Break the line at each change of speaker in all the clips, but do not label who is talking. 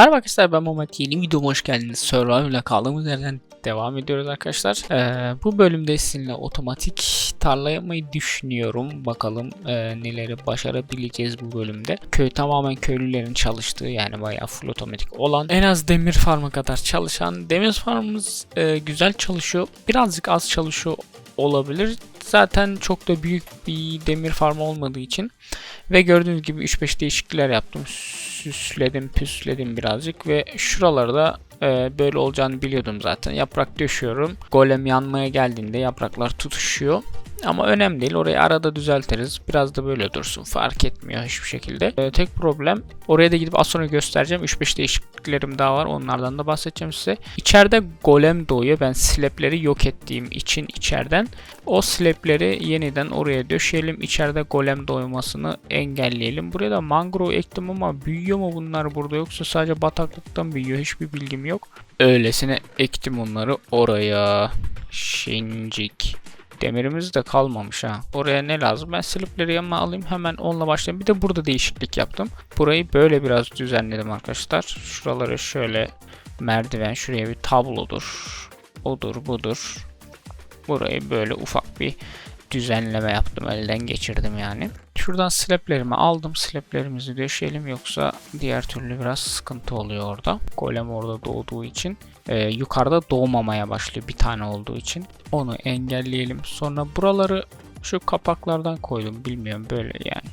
Merhaba arkadaşlar ben Mehmet yeni videoma hoş geldiniz. Survival'la kaldığımız yerden devam ediyoruz arkadaşlar. Ee, bu bölümde sizinle otomatik tarla yapmayı düşünüyorum. Bakalım e, neleri başarabileceğiz bu bölümde. Köy tamamen köylülerin çalıştığı yani bayağı full otomatik olan en az demir farmı kadar çalışan demir farmımız e, güzel çalışıyor. Birazcık az çalışıyor olabilir. Zaten çok da büyük bir demir farmı olmadığı için ve gördüğünüz gibi 3-5 değişiklikler yaptım. Süsledim, püsledim birazcık ve şuraları da e, böyle olacağını biliyordum zaten. Yaprak döşüyorum. Golem yanmaya geldiğinde yapraklar tutuşuyor. Ama önemli değil. Orayı arada düzeltiriz. Biraz da böyle dursun. Fark etmiyor hiçbir şekilde. Ee, tek problem oraya da gidip az sonra göstereceğim. 3-5 değişikliklerim daha var. Onlardan da bahsedeceğim size. İçeride golem doğuyor. Ben slableri yok ettiğim için içeriden. O slableri yeniden oraya döşeyelim. İçeride golem doğmasını engelleyelim. Buraya da mangrove ektim ama büyüyor mu bunlar burada yoksa sadece bataklıktan büyüyor. Hiçbir bilgim yok. Öylesine ektim onları oraya. Şincik. Demirimiz de kalmamış ha. Oraya ne lazım? Ben slipleri yanıma alayım hemen onunla başlayayım. Bir de burada değişiklik yaptım. Burayı böyle biraz düzenledim arkadaşlar. Şuraları şöyle merdiven şuraya bir tablodur. Odur budur. Burayı böyle ufak bir düzenleme yaptım. Elden geçirdim yani. Şuradan slaplerimi aldım. Slaplerimizi döşeyelim yoksa diğer türlü biraz sıkıntı oluyor orada. Golem orada doğduğu için. Ee, yukarıda doğmamaya başlıyor bir tane olduğu için. Onu engelleyelim. Sonra buraları şu kapaklardan koydum. Bilmiyorum böyle yani.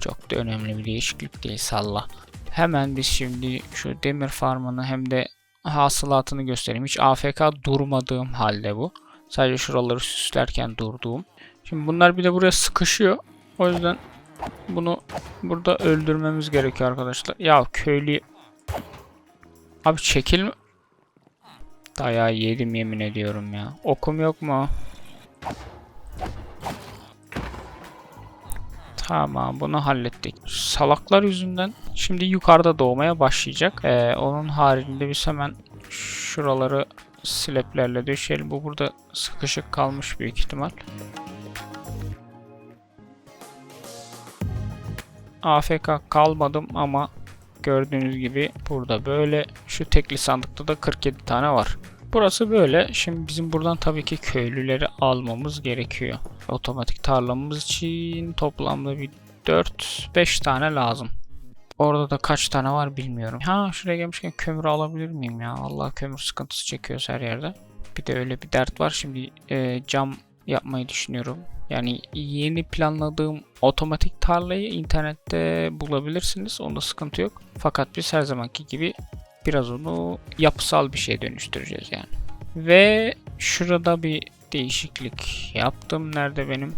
Çok da önemli bir değişiklik değil salla. Hemen biz şimdi şu demir farmını hem de hasılatını göstereyim. Hiç AFK durmadığım halde bu. Sadece şuraları süslerken durduğum. Şimdi bunlar bir de buraya sıkışıyor. O yüzden bunu burada öldürmemiz gerekiyor arkadaşlar. Ya köylü Abi çekil Dayağı yedim yemin ediyorum ya. Okum yok mu? Tamam bunu hallettik. Salaklar yüzünden şimdi yukarıda doğmaya başlayacak. Ee, onun haricinde biz hemen şuraları slaplerle döşeyelim. Bu burada sıkışık kalmış büyük ihtimal. AFK kalmadım ama gördüğünüz gibi burada böyle şu tekli sandıkta da 47 tane var. Burası böyle. Şimdi bizim buradan tabii ki köylüleri almamız gerekiyor. Otomatik tarlamamız için toplamda bir 4-5 tane lazım. Orada da kaç tane var bilmiyorum. Ha şuraya gelmişken kömür alabilir miyim ya? Allah kömür sıkıntısı çekiyoruz her yerde. Bir de öyle bir dert var. Şimdi e, cam yapmayı düşünüyorum. Yani yeni planladığım otomatik tarlayı internette bulabilirsiniz. Onda sıkıntı yok. Fakat biz her zamanki gibi biraz onu yapısal bir şeye dönüştüreceğiz yani. Ve şurada bir değişiklik yaptım. Nerede benim?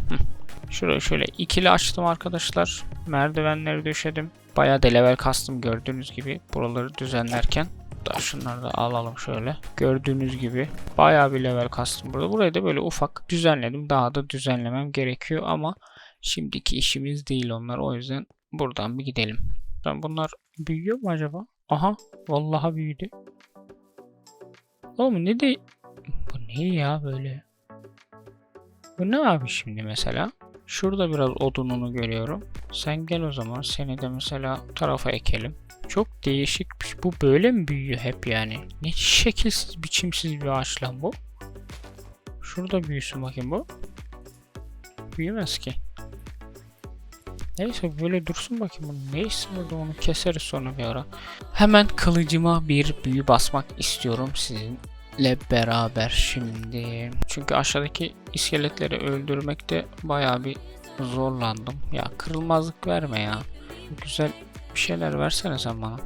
Şurayı şöyle ikili açtım arkadaşlar. Merdivenleri döşedim. Bayağı da level kastım gördüğünüz gibi buraları düzenlerken. Da şunları da alalım şöyle. Gördüğünüz gibi bayağı bir level kastım burada. Burayı da böyle ufak düzenledim. Daha da düzenlemem gerekiyor ama şimdiki işimiz değil onlar. O yüzden buradan bir gidelim. Bunlar büyüyor mu acaba? Aha vallahi büyüdü. Oğlum ne de bu ne ya böyle? Bu ne abi şimdi mesela? Şurada biraz odununu görüyorum. Sen gel o zaman seni de mesela tarafa ekelim. Çok değişik. Bu böyle mi büyüyor hep yani? Ne şekilsiz biçimsiz bir ağaç lan bu. Şurada büyüsün bakayım bu. Büyümez ki. Neyse böyle dursun bakayım bunu. Neyse burada onu keseriz sonra bir ara. Hemen kılıcıma bir büyü basmak istiyorum sizinle beraber şimdi. Çünkü aşağıdaki iskeletleri öldürmekte baya bir zorlandım. Ya kırılmazlık verme ya. Güzel bir şeyler versene sen bana.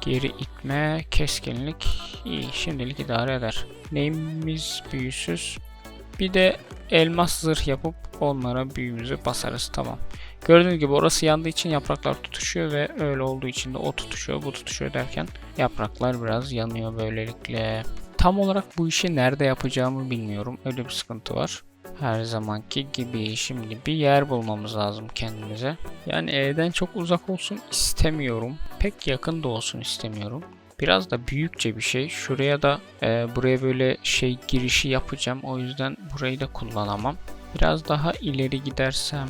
Geri itme, keskinlik iyi şimdilik idare eder. Neyimiz büyüsüz. Bir de elmas zırh yapıp onlara büyümüzü basarız tamam. Gördüğünüz gibi orası yandığı için yapraklar tutuşuyor ve öyle olduğu için de o tutuşuyor bu tutuşuyor derken yapraklar biraz yanıyor böylelikle. Tam olarak bu işi nerede yapacağımı bilmiyorum. Öyle bir sıkıntı var. Her zamanki gibi şimdi bir yer bulmamız lazım kendimize. Yani evden çok uzak olsun istemiyorum. Pek yakın da olsun istemiyorum. Biraz da büyükçe bir şey. Şuraya da e, buraya böyle şey girişi yapacağım. O yüzden burayı da kullanamam. Biraz daha ileri gidersem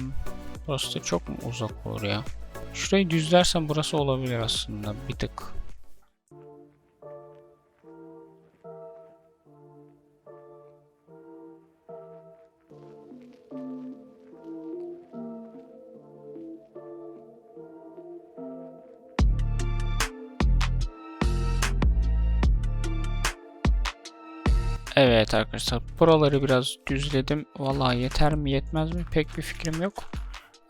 burası da çok mu uzak olur ya? Şurayı düzlersem burası olabilir aslında bir tık. Arkadaşlar buraları biraz düzledim. Vallahi yeter mi yetmez mi pek bir fikrim yok.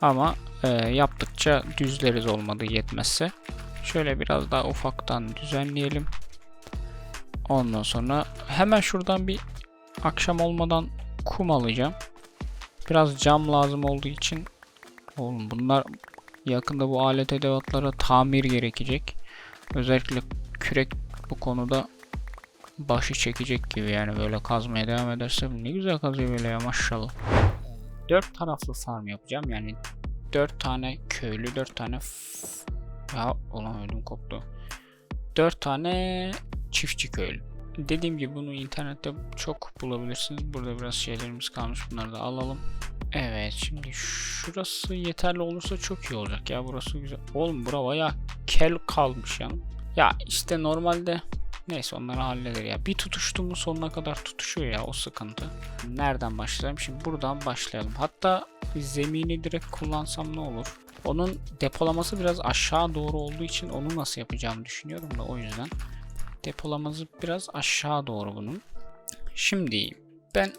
Ama e, yaptıkça düzleriz olmadı yetmezse. Şöyle biraz daha ufaktan düzenleyelim. Ondan sonra hemen şuradan bir akşam olmadan kum alacağım. Biraz cam lazım olduğu için oğlum bunlar yakında bu alet edevatlara tamir gerekecek. Özellikle kürek bu konuda başı çekecek gibi yani böyle kazmaya devam edersem ne güzel kazıyor böyle ya maşallah. Dört taraflı farm yapacağım yani dört tane köylü dört tane f- ya ulan ödüm koptu. Dört tane çiftçi köylü. Dediğim gibi bunu internette çok bulabilirsiniz. Burada biraz şeylerimiz kalmış. Bunları da alalım. Evet şimdi şurası yeterli olursa çok iyi olacak ya burası güzel. Oğlum bura bayağı kel kalmış ya. Ya işte normalde Neyse onları halleder ya. Bir tutuştu mu sonuna kadar tutuşuyor ya o sıkıntı. Nereden başlayalım? Şimdi buradan başlayalım. Hatta zemini direkt kullansam ne olur? Onun depolaması biraz aşağı doğru olduğu için onu nasıl yapacağımı düşünüyorum da o yüzden. Depolaması biraz aşağı doğru bunun. Şimdi ben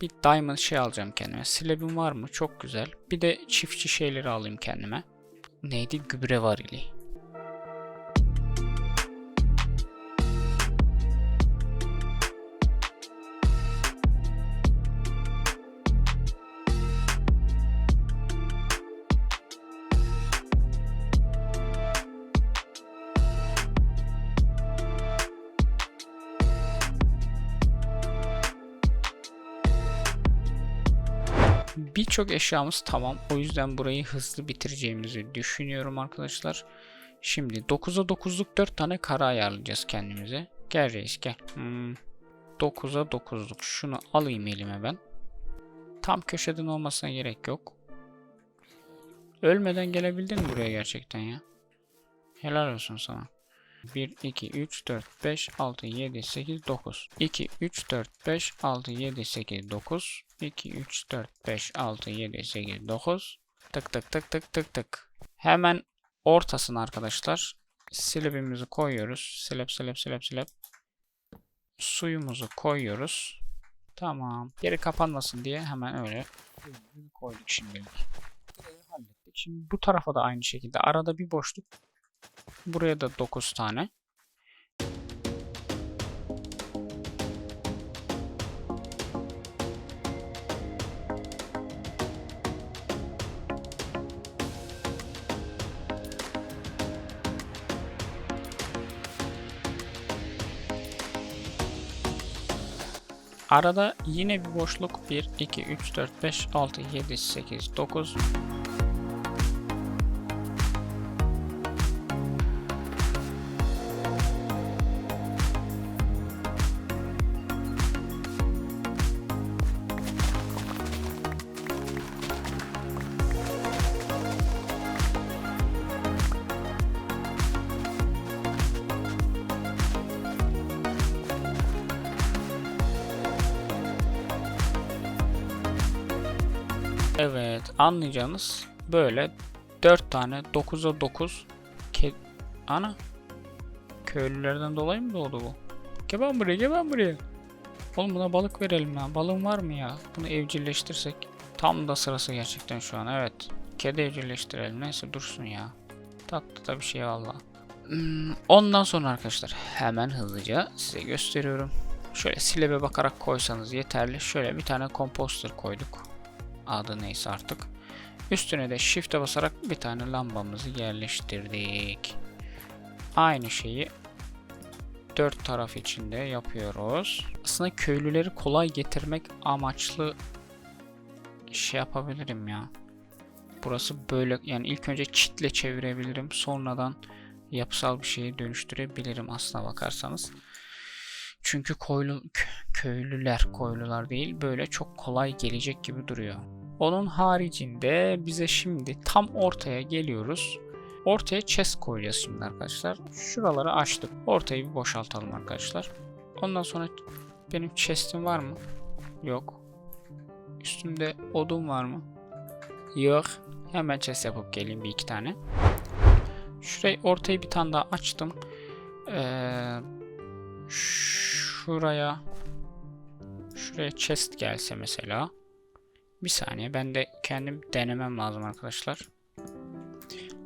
bir diamond şey alacağım kendime. Slab'im var mı? Çok güzel. Bir de çiftçi şeyleri alayım kendime. Neydi? Gübre varili. Birçok eşyamız tamam. O yüzden burayı hızlı bitireceğimizi düşünüyorum arkadaşlar. Şimdi 9'a 9'luk 4 tane kara ayarlayacağız kendimize. Gel reis gel. Hmm. 9'a 9'luk. Şunu alayım elime ben. Tam köşeden olmasına gerek yok. Ölmeden gelebildin mi buraya gerçekten ya? Helal olsun sana. 1, 2, 3, 4, 5, 6, 7, 8, 9. 2, 3, 4, 5, 6, 7, 8, 9. 2, 3, 4, 5, 6, 7, 8, 9. Tık tık tık tık tık tık. Hemen ortasına arkadaşlar silibimizi koyuyoruz. Silip silip silip silip. Suyumuzu koyuyoruz. Tamam. Geri kapanmasın diye hemen öyle koyduk şimdi. Şimdi bu tarafa da aynı şekilde arada bir boşluk Buraya da 9 tane. Arada yine bir boşluk 1, 2, 3, 4, 5, 6, 7, 8, 9. Evet anlayacağınız böyle 4 tane 9'a 9 ke ana köylülerden dolayı mı doğdu bu? Gel ben buraya gel ben buraya. Oğlum buna balık verelim ya. Balığın var mı ya? Bunu evcilleştirsek. Tam da sırası gerçekten şu an evet. Kedi evcilleştirelim. Neyse dursun ya. Tatlı da bir şey valla. Hmm, ondan sonra arkadaşlar hemen hızlıca size gösteriyorum. Şöyle silebe bakarak koysanız yeterli. Şöyle bir tane komposter koyduk adı neyse artık. Üstüne de shift'e basarak bir tane lambamızı yerleştirdik. Aynı şeyi dört taraf içinde yapıyoruz. Aslında köylüleri kolay getirmek amaçlı şey yapabilirim ya. Burası böyle yani ilk önce çitle çevirebilirim. Sonradan yapısal bir şeye dönüştürebilirim aslına bakarsanız. Çünkü koylu, köylüler, koylular değil böyle çok kolay gelecek gibi duruyor. Onun haricinde bize şimdi tam ortaya geliyoruz. Ortaya chest koyacağız şimdi arkadaşlar. Şuraları açtık. Ortayı bir boşaltalım arkadaşlar. Ondan sonra benim chest'im var mı? Yok. Üstümde odun var mı? Yok. Hemen chest yapıp geleyim bir iki tane. Şurayı ortayı bir tane daha açtım. Ee, şuraya şuraya chest gelse mesela. Bir saniye ben de kendim denemem lazım arkadaşlar.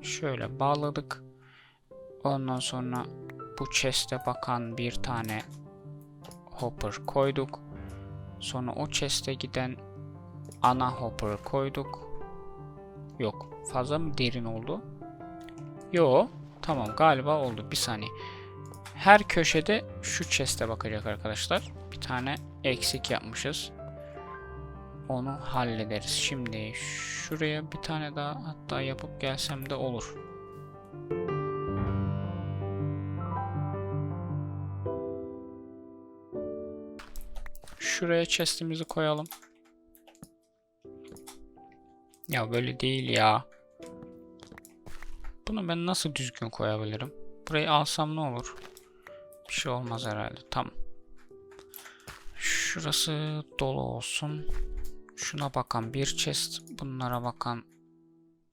Şöyle bağladık. Ondan sonra bu chest'e bakan bir tane hopper koyduk. Sonra o chest'e giden ana hopper koyduk. Yok. Fazla mı derin oldu? Yo. Tamam galiba oldu. Bir saniye. Her köşede şu chest'e bakacak arkadaşlar. Bir tane eksik yapmışız. Onu hallederiz. Şimdi şuraya bir tane daha hatta yapıp gelsem de olur. Şuraya chest'imizi koyalım. Ya böyle değil ya. Bunu ben nasıl düzgün koyabilirim? Burayı alsam ne olur? Bir şey olmaz herhalde. Tamam. Şurası dolu olsun. Şuna bakan bir chest. Bunlara bakan.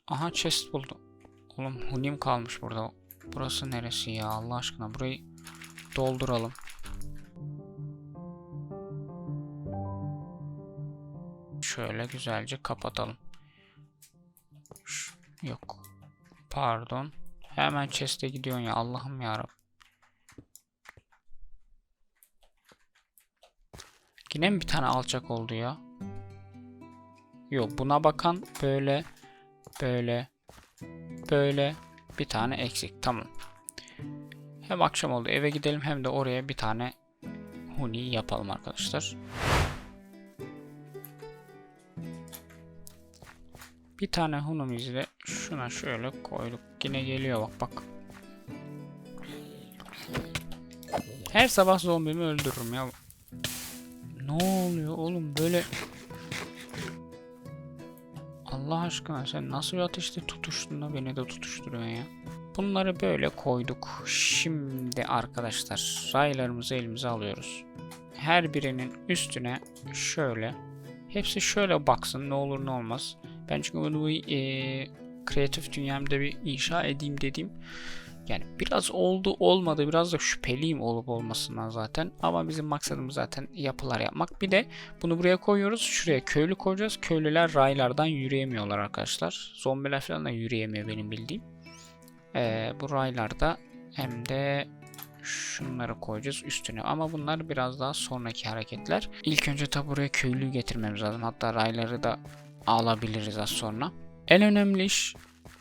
Aha chest buldum. Oğlum hunim kalmış burada. Burası neresi ya Allah aşkına. Burayı dolduralım. Şöyle güzelce kapatalım. Yok. Pardon. Hemen chest'e gidiyorsun ya Allah'ım ya Yine mi bir tane alçak oldu ya? Yok buna bakan böyle böyle böyle bir tane eksik. Tamam. Hem akşam oldu eve gidelim hem de oraya bir tane huni yapalım arkadaşlar. Bir tane hunumuzu da şuna şöyle koyduk. Yine geliyor bak bak. Her sabah zombimi öldürürüm ya. Ne oluyor oğlum böyle Allah aşkına sen nasıl bir ateşte tutuştun da beni de tutuşturuyorsun ya. Bunları böyle koyduk. Şimdi arkadaşlar raylarımızı elimize alıyoruz. Her birinin üstüne şöyle hepsi şöyle baksın ne olur ne olmaz. Ben çünkü bunu e, kreatif dünyamda bir inşa edeyim dediğim yani biraz oldu olmadı biraz da şüpheliyim olup olmasından zaten. Ama bizim maksadımız zaten yapılar yapmak. Bir de bunu buraya koyuyoruz. Şuraya köylü koyacağız. Köylüler raylardan yürüyemiyorlar arkadaşlar. Zombiler falan da yürüyemiyor benim bildiğim. Ee, bu raylarda hem de şunları koyacağız üstüne. Ama bunlar biraz daha sonraki hareketler. İlk önce tabi buraya köylüyü getirmemiz lazım. Hatta rayları da alabiliriz az sonra. En önemli iş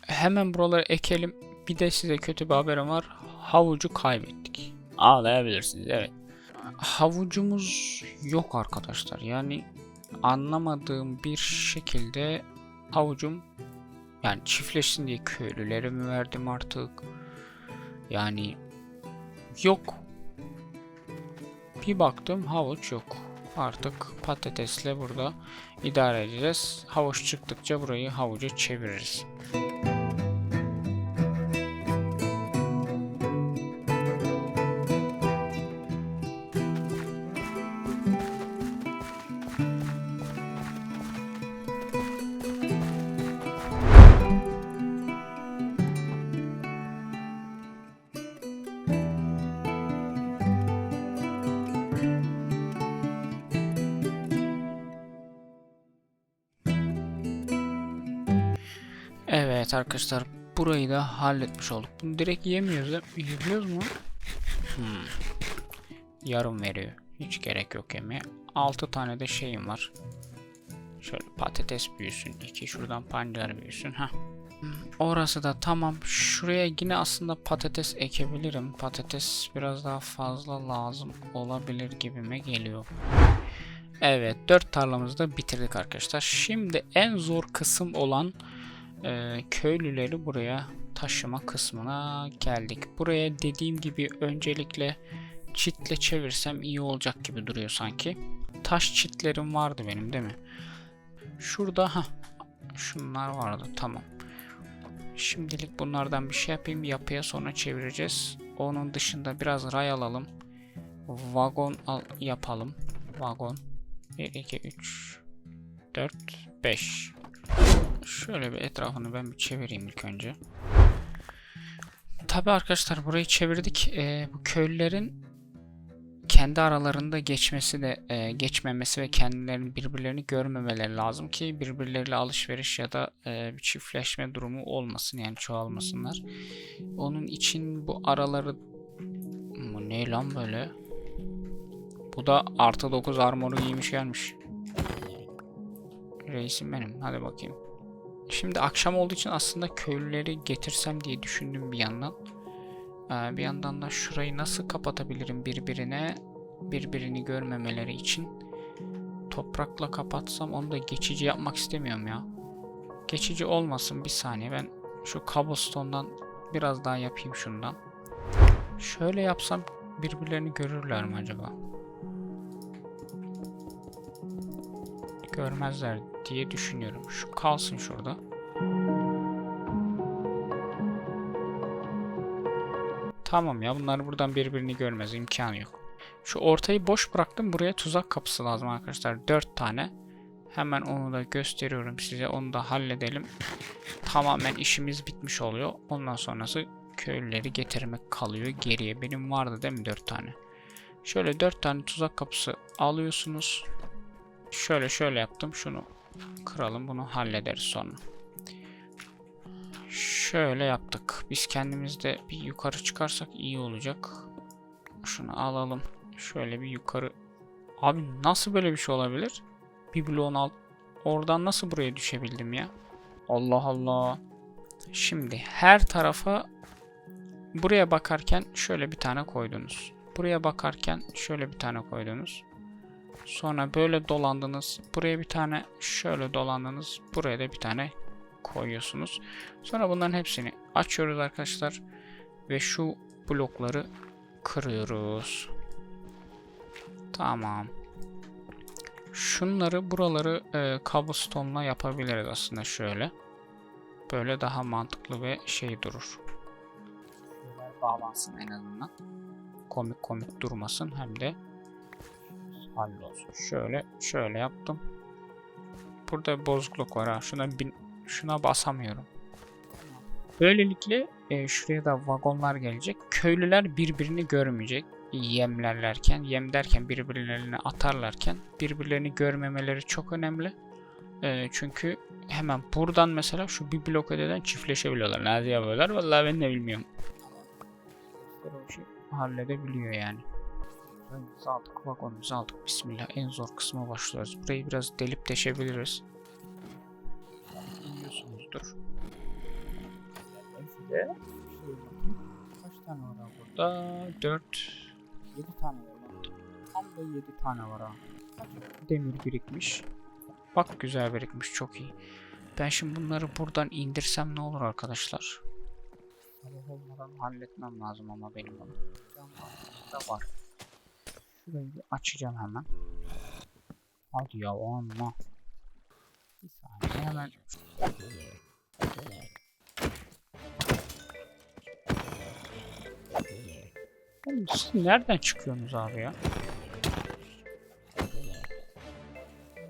hemen buraları ekelim. Bir de size kötü bir haberim var. Havucu kaybettik. Ağlayabilirsiniz evet. Havucumuz yok arkadaşlar. Yani anlamadığım bir şekilde havucum yani çiftleşsin diye köylülere mi verdim artık? Yani yok. Bir baktım havuç yok. Artık patatesle burada idare edeceğiz. Havuç çıktıkça burayı havucu çeviririz. Arkadaşlar burayı da halletmiş olduk. Bunu direkt yemiyoruz. değil mi? Yiyebiliyoruz mu? Hmm. Yarım veriyor. Hiç gerek yok yemeye. 6 tane de şeyim var. Şöyle patates büyüsün. 2 şuradan pancar büyüsün. Heh. Orası da tamam. Şuraya yine aslında patates ekebilirim. Patates biraz daha fazla lazım olabilir gibime geliyor. Evet 4 tarlamızı da bitirdik arkadaşlar. Şimdi en zor kısım olan e, köylüleri buraya taşıma kısmına geldik. Buraya dediğim gibi öncelikle çitle çevirsem iyi olacak gibi duruyor sanki. Taş çitlerim vardı benim değil mi? Şurada ha şunlar vardı tamam. Şimdilik bunlardan bir şey yapayım. Yapıya sonra çevireceğiz. Onun dışında biraz ray alalım. Vagon al yapalım. Vagon. 1, 2, 3, 4, 5. Şöyle bir etrafını ben bir çevireyim ilk önce. Tabi arkadaşlar burayı çevirdik. Ee, bu köylülerin kendi aralarında geçmesi de e, geçmemesi ve kendilerinin birbirlerini görmemeleri lazım ki birbirleriyle alışveriş ya da e, bir çiftleşme durumu olmasın yani çoğalmasınlar. Onun için bu araları bu ne lan böyle? Bu da artı 9 armoru giymiş gelmiş. Reisim benim. Hadi bakayım. Şimdi akşam olduğu için aslında köylüleri getirsem diye düşündüm bir yandan. Ee, bir yandan da şurayı nasıl kapatabilirim birbirine birbirini görmemeleri için toprakla kapatsam onu da geçici yapmak istemiyorum ya. Geçici olmasın bir saniye ben şu cobblestone'dan biraz daha yapayım şundan. Şöyle yapsam birbirlerini görürler mi acaba? Görmezler diye düşünüyorum. Şu kalsın şurada. Tamam ya bunlar buradan birbirini görmez imkanı yok. Şu ortayı boş bıraktım. Buraya tuzak kapısı lazım arkadaşlar. 4 tane. Hemen onu da gösteriyorum size. Onu da halledelim. Tamamen işimiz bitmiş oluyor. Ondan sonrası köylüleri getirmek kalıyor geriye. Benim vardı değil mi 4 tane? Şöyle 4 tane tuzak kapısı alıyorsunuz. Şöyle şöyle yaptım. Şunu kıralım. Bunu hallederiz sonra. Şöyle yaptık. Biz kendimiz de bir yukarı çıkarsak iyi olacak. Şunu alalım. Şöyle bir yukarı. Abi nasıl böyle bir şey olabilir? Bir bloğun alt. Oradan nasıl buraya düşebildim ya? Allah Allah. Şimdi her tarafa buraya bakarken şöyle bir tane koydunuz. Buraya bakarken şöyle bir tane koydunuz. Sonra böyle dolandınız. Buraya bir tane şöyle dolandınız. Buraya da bir tane koyuyorsunuz. Sonra bunların hepsini açıyoruz arkadaşlar. Ve şu blokları kırıyoruz. Tamam. Şunları buraları e, cobblestone'la yapabiliriz aslında şöyle. Böyle daha mantıklı ve şey durur. Bağlansın en azından. Komik komik durmasın hem de hallolsun. Şöyle şöyle yaptım. Burada bir bozukluk var ha. Şuna bin, şuna basamıyorum. Böylelikle e, şuraya da vagonlar gelecek. Köylüler birbirini görmeyecek. Yemlerlerken, yem derken birbirlerine atarlarken birbirlerini görmemeleri çok önemli. E, çünkü hemen buradan mesela şu bir blok ödeden çiftleşebiliyorlar. Nerede yapıyorlar? Vallahi ben de bilmiyorum. Şey halledebiliyor yani. Vagonumuzu aldık, vagonumuzu aldık. Bismillah en zor kısma başlıyoruz. Burayı biraz delip deşebiliriz. Biliyorsunuzdur. Size kaç tane var burada? 4 7 tane var. Tam da 7 tane var ha. Demir birikmiş. Bak güzel birikmiş çok iyi. Ben şimdi bunları buradan indirsem ne olur arkadaşlar? Sabah olmadan halletmem lazım ama benim onu. Var. Şurayı açacağım hemen. Hadi ya ama. Bir saniye hemen. Oğlum siz nereden çıkıyorsunuz abi ya?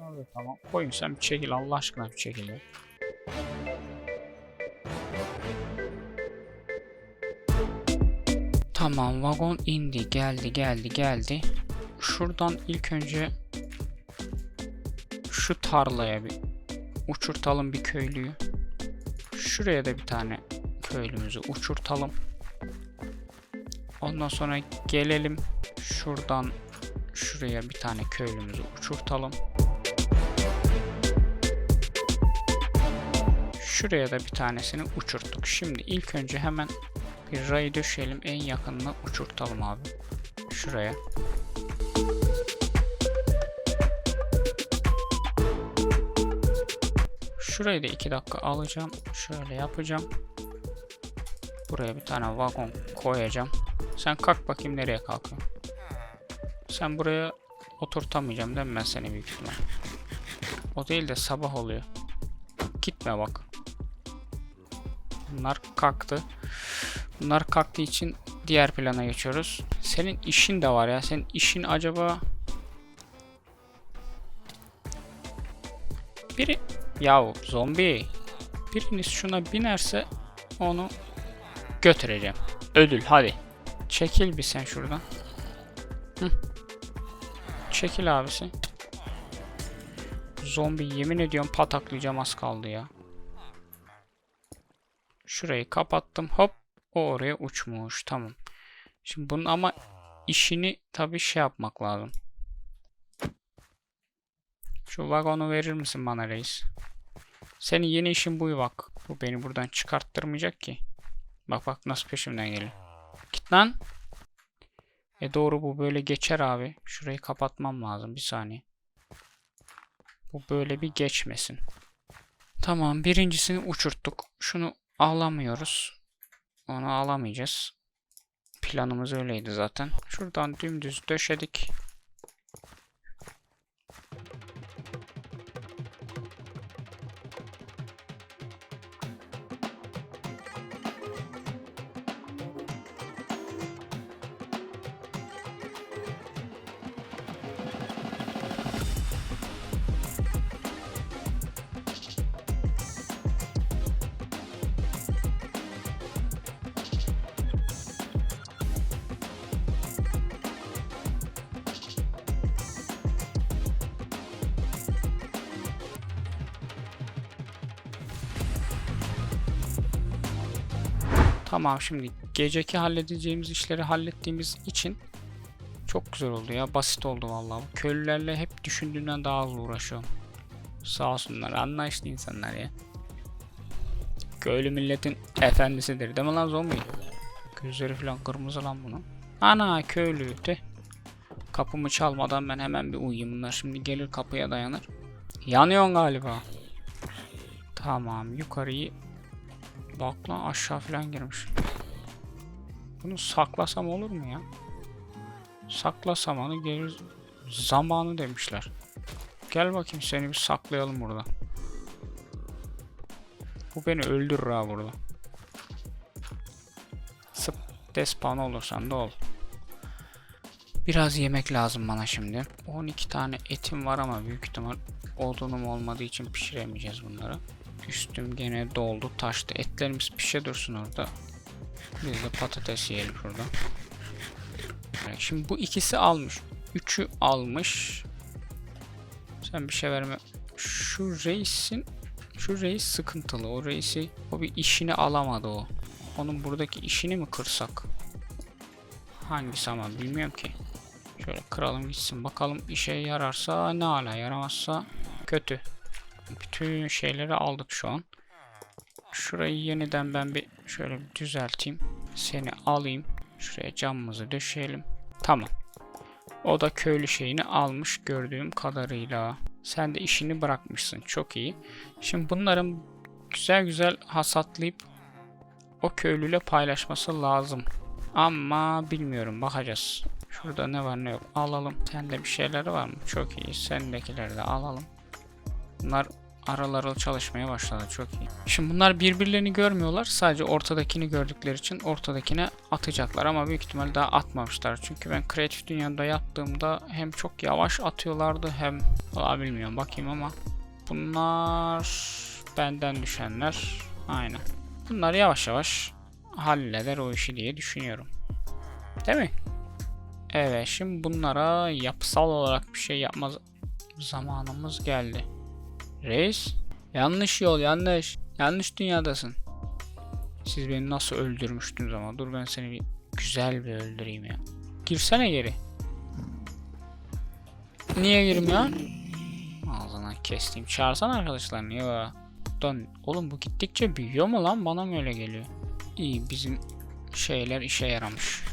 Abi tamam. Koyun sen bir çekil Allah aşkına bir çekil ya. Tamam vagon indi geldi geldi geldi. Şuradan ilk önce şu tarlaya bir uçurtalım bir köylüyü. Şuraya da bir tane köylümüzü uçurtalım. Ondan sonra gelelim şuradan şuraya bir tane köylümüzü uçurtalım. Şuraya da bir tanesini uçurttuk. Şimdi ilk önce hemen bir ray döşeyelim. En yakınına uçurtalım abi. Şuraya. Şurayı da 2 dakika alacağım. Şöyle yapacağım. Buraya bir tane vagon koyacağım. Sen kalk bakayım nereye kalkıyorsun. Sen buraya oturtamayacağım değil mi ben seni büyük ihtimal. O değil de sabah oluyor. Gitme bak. Bunlar kalktı. Bunlar kalktığı için diğer plana geçiyoruz. Senin işin de var ya. Senin işin acaba... Biri... Yahu zombi. Biriniz şuna binerse onu götüreceğim. Ödül hadi. Çekil bir sen şuradan. Hı. Çekil abisi. Zombi yemin ediyorum pataklayacağım az kaldı ya. Şurayı kapattım. Hop. O oraya uçmuş. Tamam. Şimdi bunun ama işini tabii şey yapmak lazım. Şu vagonu verir misin bana reis? Senin yeni işin bu bak. Bu beni buradan çıkarttırmayacak ki. Bak bak nasıl peşimden geliyor. Git lan. E doğru bu böyle geçer abi. Şurayı kapatmam lazım. Bir saniye. Bu böyle bir geçmesin. Tamam birincisini uçurttuk. Şunu alamıyoruz. Onu alamayacağız. Planımız öyleydi zaten. Şuradan dümdüz döşedik. Tamam şimdi geceki halledeceğimiz işleri hallettiğimiz için çok güzel oldu ya. Basit oldu vallahi. Köylülerle hep düşündüğümden daha az uğraşıyorum. Sağ olsunlar. Anlayışlı insanlar ya. Köylü milletin efendisidir. Değil mi lan zombi? Gözleri falan kırmızı lan bunun. Ana köylü de. Kapımı çalmadan ben hemen bir uyuyayım. Bunlar şimdi gelir kapıya dayanır. Yanıyorsun galiba. Tamam yukarıyı Bak lan aşağı falan girmiş. Bunu saklasam olur mu ya? Saklasam onu gelir zamanı demişler. Gel bakayım seni bir saklayalım burada. Bu beni öldürür ha burada. Sıp despawn olursan da ol. Biraz yemek lazım bana şimdi. 12 tane etim var ama büyük ihtimal odunum olmadığı için pişiremeyeceğiz bunları. Üstüm gene doldu taştı. Etlerimiz pişe dursun orada. Biz de patates yiyelim şurada. Şimdi bu ikisi almış. Üçü almış. Sen bir şey verme. Şu reisin şu reis sıkıntılı. O reisi o bir işini alamadı o. Onun buradaki işini mi kırsak? Hangisi ama bilmiyorum ki. Şöyle kıralım gitsin bakalım işe yararsa ne ala yaramazsa kötü. Bütün şeyleri aldık şu an. Şurayı yeniden ben bir şöyle bir düzelteyim. Seni alayım. Şuraya camımızı döşeyelim. Tamam. O da köylü şeyini almış gördüğüm kadarıyla. Sen de işini bırakmışsın. Çok iyi. Şimdi bunların güzel güzel hasatlayıp o köylüyle paylaşması lazım. Ama bilmiyorum bakacağız. Şurada ne var ne yok alalım. Sende bir şeyler var mı? Çok iyi. Sendekileri de alalım. Bunlar aralarıl çalışmaya başladı. Çok iyi. Şimdi bunlar birbirlerini görmüyorlar. Sadece ortadakini gördükleri için ortadakine atacaklar ama büyük ihtimal daha atmamışlar. Çünkü ben kreatif dünyada yattığımda hem çok yavaş atıyorlardı hem Valla bilmiyorum bakayım ama bunlar benden düşenler. Aynen. Bunlar yavaş yavaş halleder o işi diye düşünüyorum. Değil mi? Evet şimdi bunlara yapısal olarak bir şey yapma zamanımız geldi. Reis yanlış yol yanlış. Yanlış dünyadasın. Siz beni nasıl öldürmüştünüz ama dur ben seni bir güzel bir öldüreyim ya. Girsene geri. Niye girmiyorsun? Ağzına kestiğim. Çağırsana arkadaşlarını ya. Lan oğlum bu gittikçe büyüyor mu lan? Bana mı öyle geliyor? İyi bizim şeyler işe yaramış.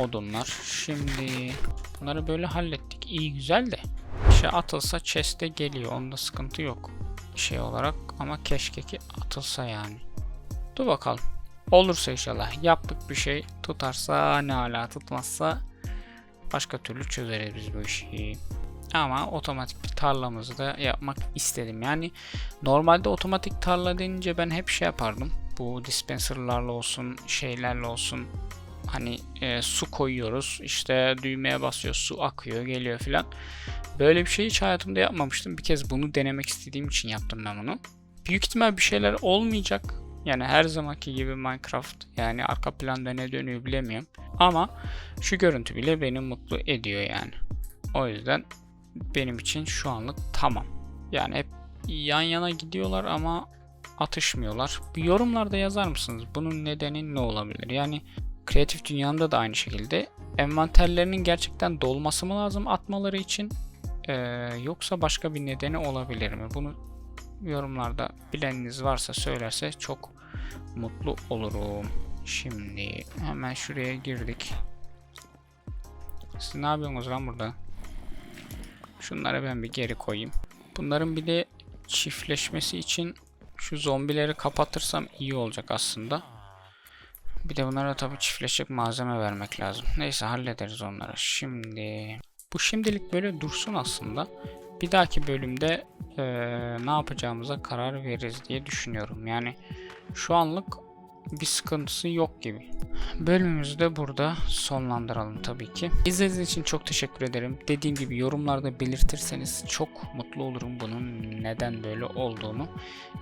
Odunlar. Şimdi bunları böyle hallettik. İyi güzel de. Şey atılsa chest'e geliyor. Onda sıkıntı yok. Şey olarak ama keşke ki atılsa yani. Dur bakalım. Olursa inşallah. Yaptık bir şey. Tutarsa ne hala tutmazsa başka türlü çözeriz biz bu işi. Ama otomatik bir tarlamızı da yapmak istedim. Yani normalde otomatik tarla denince ben hep şey yapardım. Bu dispenserlarla olsun, şeylerle olsun. Hani e, su koyuyoruz. işte düğmeye basıyor, su akıyor, geliyor filan. Böyle bir şey hiç hayatımda yapmamıştım. Bir kez bunu denemek istediğim için yaptım ben bunu. Büyük ihtimal bir şeyler olmayacak. Yani her zamanki gibi Minecraft yani arka planda ne dönüyor bilemiyorum. Ama şu görüntü bile beni mutlu ediyor yani. O yüzden benim için şu anlık tamam. Yani hep yan yana gidiyorlar ama atışmıyorlar. Bir yorumlarda yazar mısınız? Bunun nedeni ne olabilir? Yani kreatif dünyamda da aynı şekilde envanterlerinin gerçekten dolması mı lazım atmaları için? Ee, yoksa başka bir nedeni olabilir mi? Bunu yorumlarda bileniniz varsa söylerse çok mutlu olurum. Şimdi hemen şuraya girdik. Siz ne yapıyorsunuz lan burada? Şunları ben bir geri koyayım. Bunların bir de çiftleşmesi için şu zombileri kapatırsam iyi olacak aslında. Bir de bunlara tabii çiftleşecek malzeme vermek lazım. Neyse hallederiz onları. Şimdi bu şimdilik böyle dursun aslında. Bir dahaki bölümde eee, ne yapacağımıza karar veririz diye düşünüyorum. Yani şu anlık bir sıkıntısı yok gibi. Bölümümüzü de burada sonlandıralım tabii ki. İzlediğiniz için çok teşekkür ederim. Dediğim gibi yorumlarda belirtirseniz çok mutlu olurum bunun neden böyle olduğunu.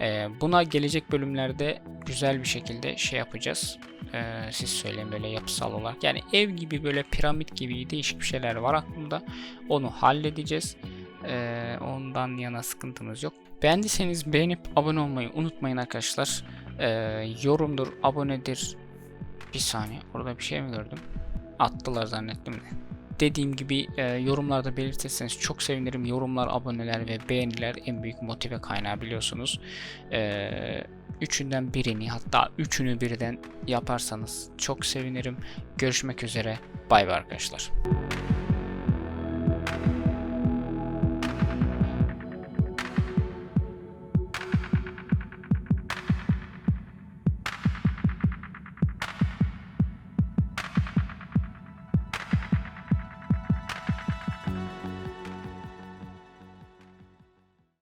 Ee, buna gelecek bölümlerde güzel bir şekilde şey yapacağız. Ee, siz söyleyin böyle yapısal olarak. Yani ev gibi böyle piramit gibi değişik bir şeyler var aklımda. Onu halledeceğiz. Ee, ondan yana sıkıntımız yok. Beğendiyseniz beğenip abone olmayı unutmayın arkadaşlar. Ee, yorumdur, abonedir. Bir saniye orada bir şey mi gördüm? Attılar zannettim de. Dediğim gibi e, yorumlarda belirtirseniz çok sevinirim. Yorumlar, aboneler ve beğeniler en büyük motive kaynağı biliyorsunuz. Ee, üçünden birini hatta üçünü birden yaparsanız çok sevinirim. Görüşmek üzere. Bay bay arkadaşlar.